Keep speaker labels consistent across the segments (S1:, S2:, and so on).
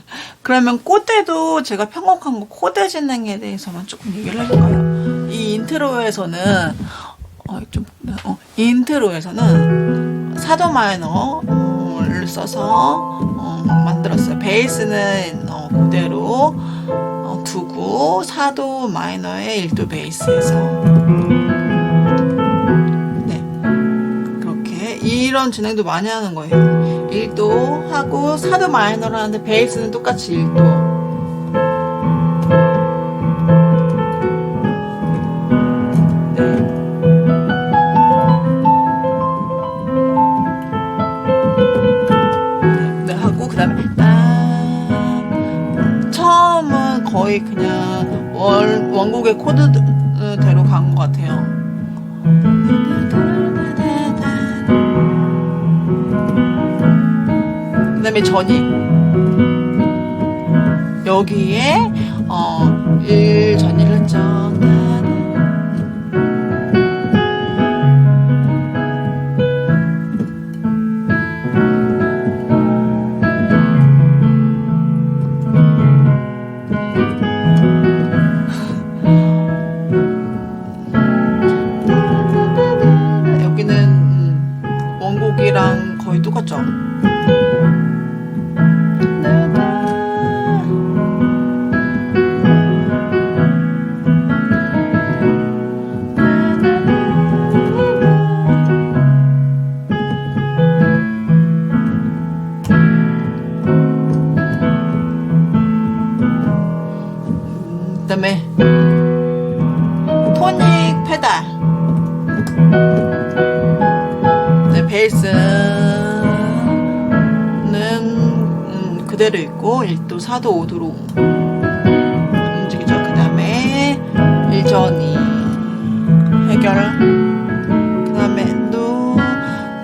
S1: 그러면 코드도 제가 편곡한 거 코드 진행에 대해서만 조금 얘기를 해볼까요? 이 인트로에서는 어, 좀 어, 이 인트로에서는 사도 마이너를 써서 어, 만들었어요. 베이스는 어, 그대로 어, 두고 사도 마이너의 1도 베이스에서 네 그렇게 이런 진행도 많이 하는 거예요. 1도 하고 사도 마이너를 하는데 베이스는 똑같이 1도 네. 네, 하고 그다음에 딴 처음은 거의 그냥 원, 원곡의 코드대로 간 것 같아요. 그다음에 전이 여기에 어, 1 전이를 했죠. 4도 5도로 움직이죠. 그 다음에 1전이 해결 그 다음에 또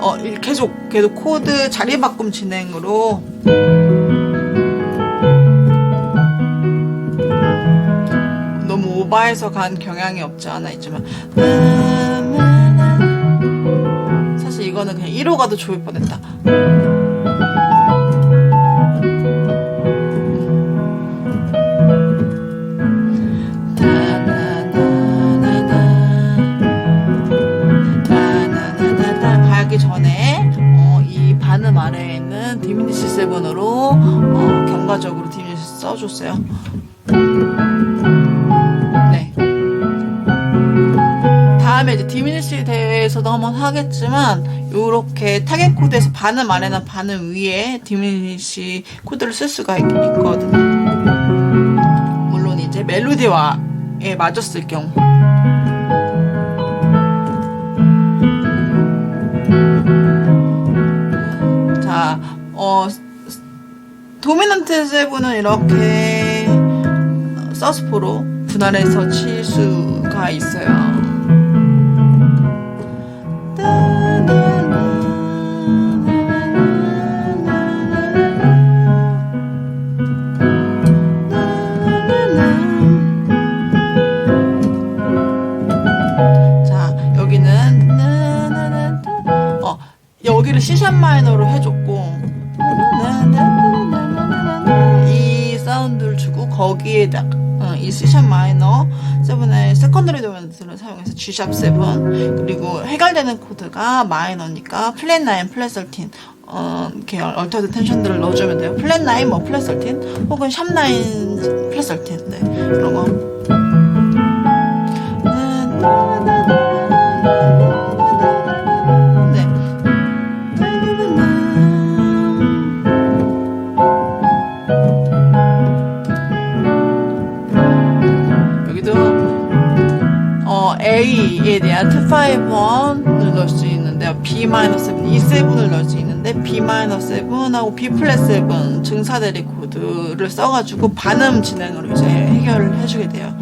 S1: 어, 일- 계속 계속 코드 자리 바꿈 진행으로. 너무 오버해서 간 경향이 없지 않아 있지만. 사실 이거는 그냥 1호 가도 좋을 뻔했다 써줬어요. 네. 다음에 이제 디미니시 대회에서도 한번 하겠지만 요렇게 타겟 코드에서 반음 아래나 반음 위에 디미니시 코드를 쓸 수가 있, 있거든요. 물론 이제 멜로디와에 맞았을 경우. 자, 어, 도미넌트 세븐은 이렇게 서스포로 분할해서 칠 수가 있어요. 거기에다 어, 이 C샵 마이너 7의 세컨더리 도멘트를 사용해서 G샵 7 그리고 해결되는 코드가 마이너니까 플랫 9, 플랫 13 어, 계열 얼터드 텐션들을 넣어주면 돼요. 플랫 9, 뭐 플랫 13 혹은 샵 9, 플랫 13 네, 이런 거 D-7 하고 B 플랫 7 증사대리 코드를 써가지고 반음 진행으로 이제 해결을 해주게 돼요.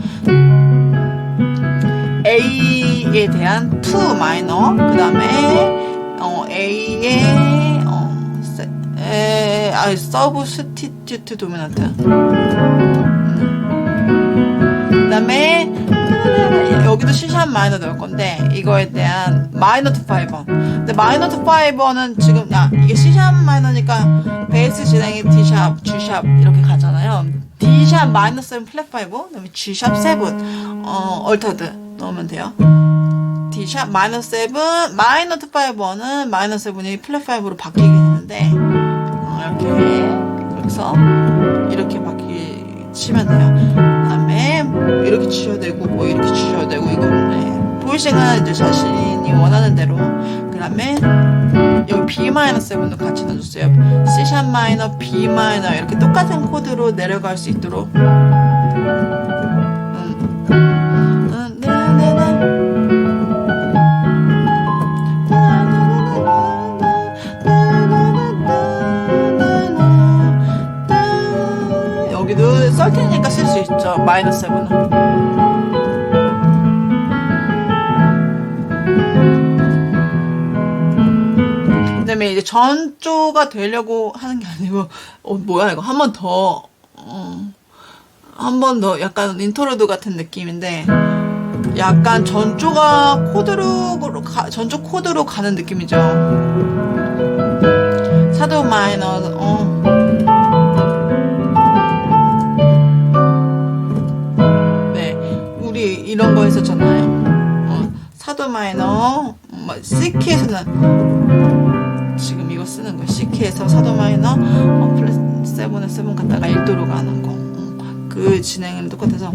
S1: A에 대한 2 마이너 그 다음에 어, A의 어, 세, 에, 아, 서브스티튜트 도미넌트 음. 그 다음에 여기도 C샵 마이너 넣을 건데 이거에 대한 마이너 투 5번. 근데 마이너 투 5번은 지금 야 이게 C샵 마이너니까 베이스 진행이 D샵, G샵 이렇게 가잖아요. D샵 마이너 7 플랫 5, 그다음에 G샵 7 어 얼터드 넣으면 돼요. D샵 마이너 7 마이너 투 5는 마이너 7이 플랫 5로 바뀌게 되는데 어, 이렇게 여기서 이렇게 바뀌 치면 돼요. 그다음에 뭐 이렇게 치셔도 되고 뭐 이렇게 치셔도 되고 이거 네. 보이싱은 이제 자신이 원하는 대로 그다음에 여기 B 마이너 7도 같이 넣어주세요. C 샵 마이너, B 마이너 이렇게 똑같은 코드로 내려갈 수 있도록. 마이너스 세븐은. 그다음에 이제 전조가 되려고 하는 게 아니고 어 뭐야 이거 한 번 더 어, 한 번 더 약간 인터로드 같은 느낌인데 약간 전조가 코드로 가, 전조 코드로 가는 느낌이죠. 사도 마이너 어. 이런 거 했었잖아요. 어, 사도 마이너, 뭐 C키에서는 지금 이거 쓰는 거 C키에서 사도 마이너, 어, 플랫 세븐에 세븐 갔다가 1도로 가는 거. 어, 그 진행은 똑같아서.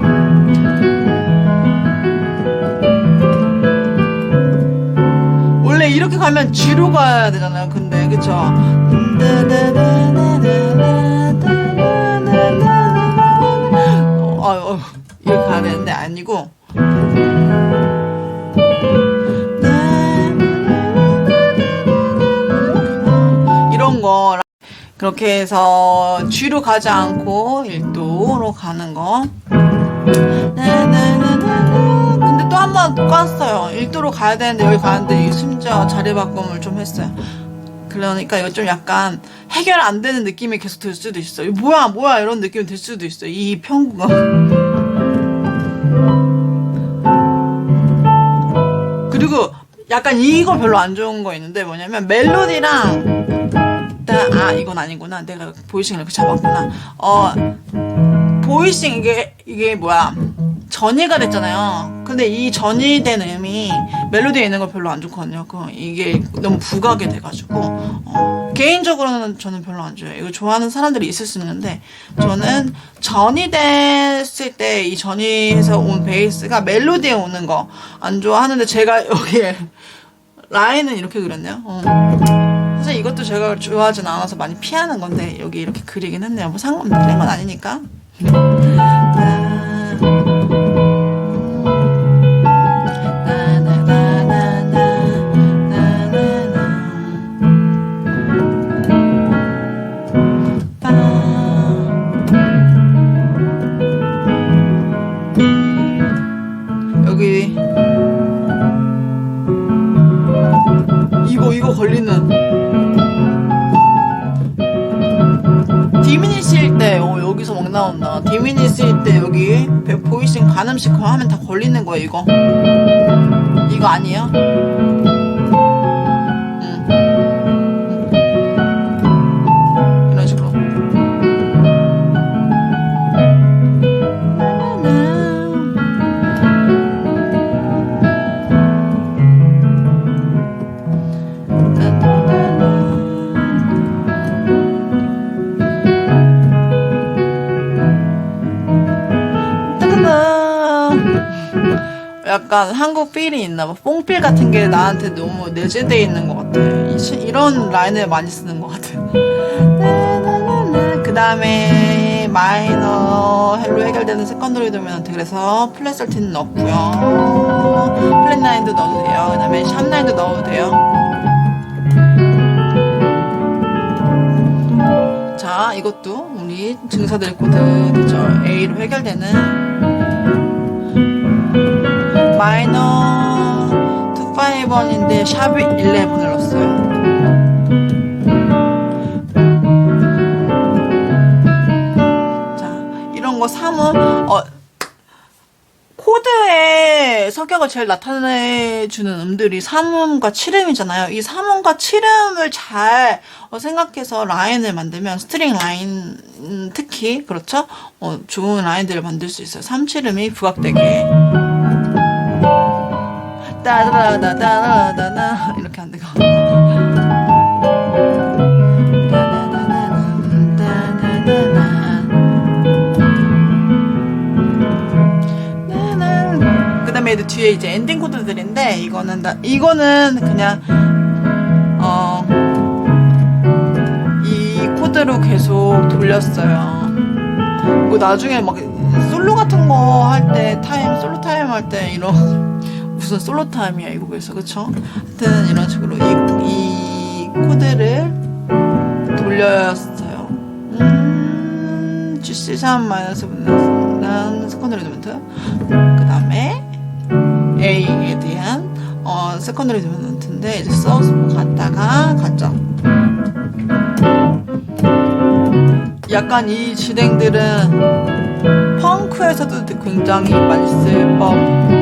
S1: 원래 이렇게 가면 G로 가야 되잖아요. 근데 그쵸? 어, 어, 이렇게 가야 되는데 아니고 이런 거 그렇게 해서 G로 가지 않고 1도로 가는 거 근데 또 한번 꿨어요 1도로 가야 되는데 여기 가는데 심지어 자리 바꿈을 좀 했어요 그러니까 이거 좀 약간 해결 안 되는 느낌이 계속 들 수도 있어. 이거 뭐야, 뭐야, 이런 느낌이 들 수도 있어. 이 편곡은. 그리고 약간 이거 별로 안 좋은 거 있는데 뭐냐면 멜로디랑 아 이건 아니구나. 내가 보이싱을 이렇게 잡았구나. 어 보이싱 이게 이게 뭐야? 전이가 됐잖아요. 근데 이 전이 된 음이 멜로디에 있는 거 별로 안 좋거든요. 그 이게 너무 부각이 돼가지고 어, 개인적으로는 저는 별로 안 좋아해요. 이거 좋아하는 사람들이 있을 수 있는데 저는 전이 됐을 때 이 전이에서 온 베이스가 멜로디에 오는 거 안 좋아하는데 제가 여기에 라인은 이렇게 그렸네요. 어. 사실 이것도 제가 좋아하진 않아서 많이 피하는 건데 여기 이렇게 그리긴 했네요. 뭐 상관 틀린 건 아니니까 걸리는. 디미니스일 때 어, 여기서 막 나온다. 디미니스일 때 여기 배- 보이싱 가늠식 하면 다 걸리는 거야 이거? 이거 아니에요? 약간 한국 필이 있나 봐. 뽕필 같은 게 나한테 너무 내재돼 있는 것 같아. 이 시- 이런 라인을 많이 쓰는 것 같아. 그 다음에 마이너 헬로 해결되는 세컨더리 도미넌트 그래서 플랫 설틴 넣고요. 플랫 나인도 넣어도 돼요. 그 다음에 샵 나인도 넣어도 돼요. 자, 이것도 우리 증서들 코드 되죠. A로 해결되는 마이너 2, 5번인데 샵이 11을 넣었어요. 자, 이런 거 3은 어, 코드 코드의 성격을 제일 나타내주는 음들이 3음과 7음이잖아요. 이 3음과 7음을 잘 어, 생각해서 라인을 만들면 스트링 라인 음, 특히 그렇죠? 어, 좋은 라인들을 만들 수 있어요. 3, 7음이 부각되게 따다다다다다다 이렇게 안 되고 그 다음에 뒤에 이제 엔딩 코드들인데 이거는 나, 이거는 그냥 어, 이 코드로 계속 돌렸어요. 뭐 나중에 막 솔로 같은 거 할 때 타임 솔로 타임 할 때 이런 무슨 솔로 타임이야 이 곡에서 그쵸? 하여튼 이런 식으로 이, 이 코드를 돌렸어요. 음, G3 마이너스 분난 세컨더리 도멘트 그 다음에 A에 대한 어, 세컨더리 도멘트인데 이제 서스 갔다가 갔죠. 약간 이 진행들은 펑크에서도 굉장히 많이 쓸 법.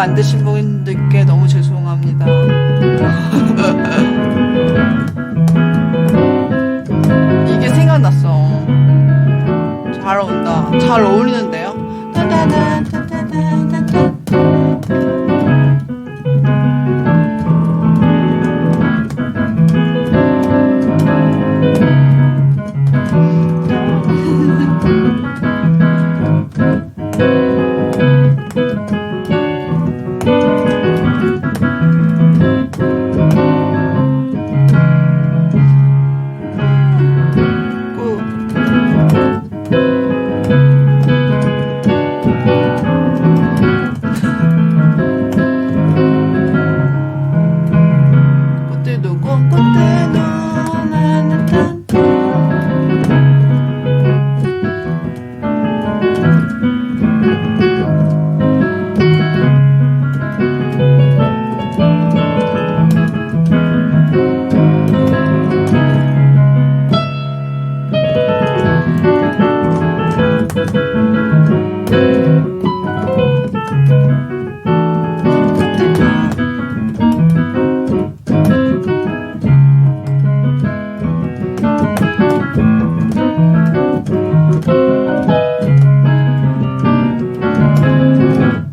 S1: 곡을 만